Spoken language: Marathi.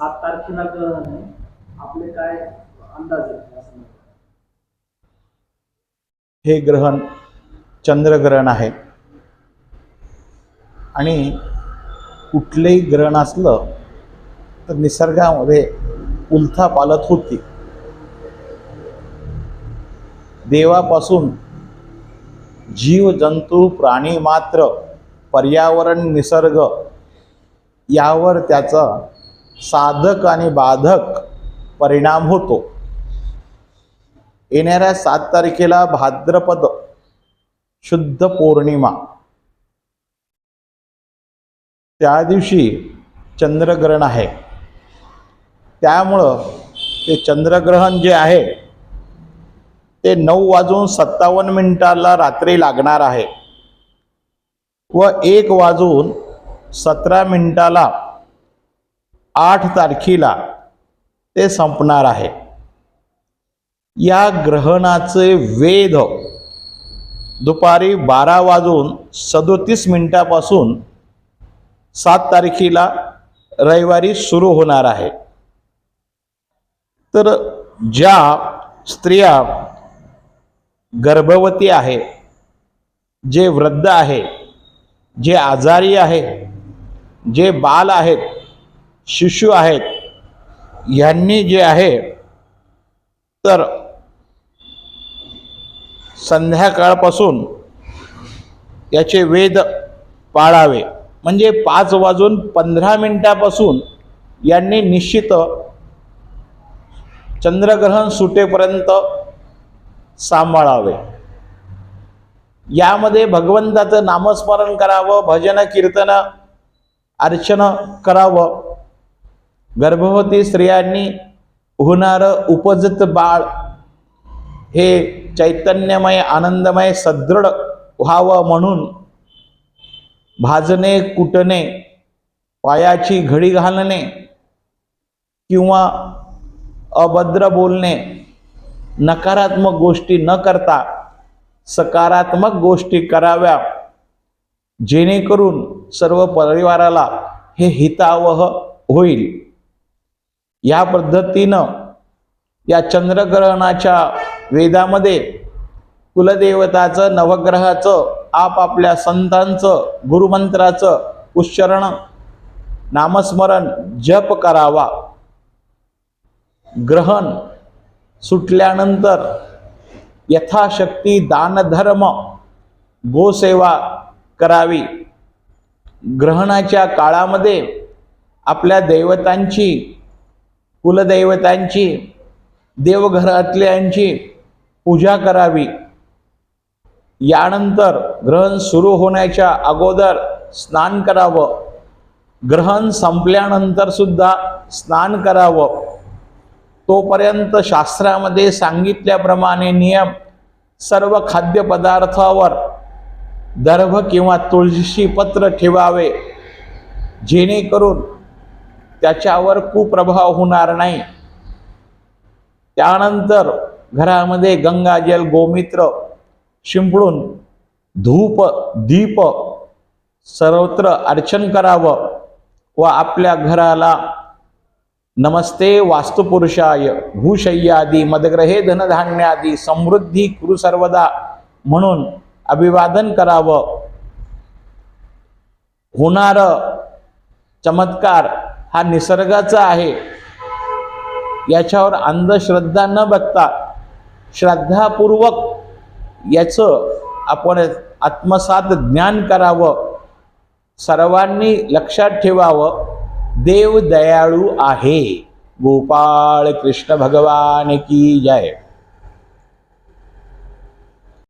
सात तारखेला ग्रहण आहे आपले काय अंदाज आहे हे ग्रहण चंद्रग्रहण आहे. आणि कुठलेही ग्रहण असलं तर निसर्गामध्ये उलथा पालत होती. देवापासून जीव जंतू प्राणी मात्र पर्यावरण निसर्ग यावर त्याचा साधक आणि बाधक परिणाम होतो. येणाऱ्या सात तारखेला भाद्रपद शुद्ध पौर्णिमा. त्या दिवशी चंद्रग्रहण आहे. त्यामुळं ते चंद्रग्रहण जे आहे ते नऊ वाजून सत्तावन्न मिनिटाला रात्री लागणार आहे. व एक वाजून सतरा मिनिटाला आठ तारखेला ते संपणार आहे. या ग्रहणाचे वेध दुपारी बारा वाजून सदोतीस मिनिटापासून सात तारखेला रविवारी सुरू होणार आहे. तर ज्या स्त्रिया गर्भवती आहे जे वृद्ध आहे जे आजारी आहे जे बाल आहेत शिशु आहेत ह्यांनी जे आहे तर संध्याकाळपासून याचे वेद पाळावे. म्हणजे पाच वाजून पंधरा मिनटापासून यांनी निश्चित चंद्रग्रहण सुटेपर्यंत सांभाळावे. यामध्ये भगवंताचं नामस्मरण करावं भजन कीर्तन अर्चन करावं. गर्भवती स्त्रियांनी होणारं उपजत बाळ हे चैतन्यमय आनंदमय सदृढ व्हावं म्हणून भाजणे कुटणे पायाची घडी घालणे किंवा अभद्र बोलणे नकारात्मक गोष्टी न करता सकारात्मक गोष्टी कराव्या जेणेकरून सर्व परिवाराला हे हितावह होईल. या पद्धतीनं या चंद्रग्रहणाच्या वेदामध्ये कुलदेवताचं नवग्रहाचं आपापल्या संतांचं गुरुमंत्राचं उच्चरण नामस्मरण जप करावा. ग्रहण सुटल्यानंतर यथाशक्ती दानधर्म गोसेवा करावी. ग्रहणाच्या काळामध्ये आपल्या दैवतांची कुलदैवतांची देवघरातल्यांची पूजा करावी. यानंतर ग्रहण सुरू होण्याच्या अगोदर स्नान करावं. ग्रहण संपल्यानंतर सुद्धा स्नान करावं. तोपर्यंत शास्त्रामध्ये सांगितल्याप्रमाणे नियम सर्व खाद्यपदार्थावर दर्भ किंवा तुळशी पत्र ठेवावे. जेणेकरून त्याच्यावर कुप्रभाव होणार नाही. त्यानंतर घरामध्ये गंगाजल गोमित्र शिंपडून धूप दीप सर्वत्र अर्चन करावं व आपल्या घराला नमस्ते वास्तुपुरुषाय भूशय्यादी मदग्रहे धनधान्यादी समृद्धी कुरु सर्वदा म्हणून अभिवादन करावं. होणार चमत्कार हा निसर्गाचा आहे. याच्यावर अंधश्रद्धा न बघता श्रद्धापूर्वक याचं आपण आत्मसात ज्ञान करावं. सर्वांनी लक्षात ठेवावं देव दयाळू आहे. गोपाळ कृष्ण भगवान की जय.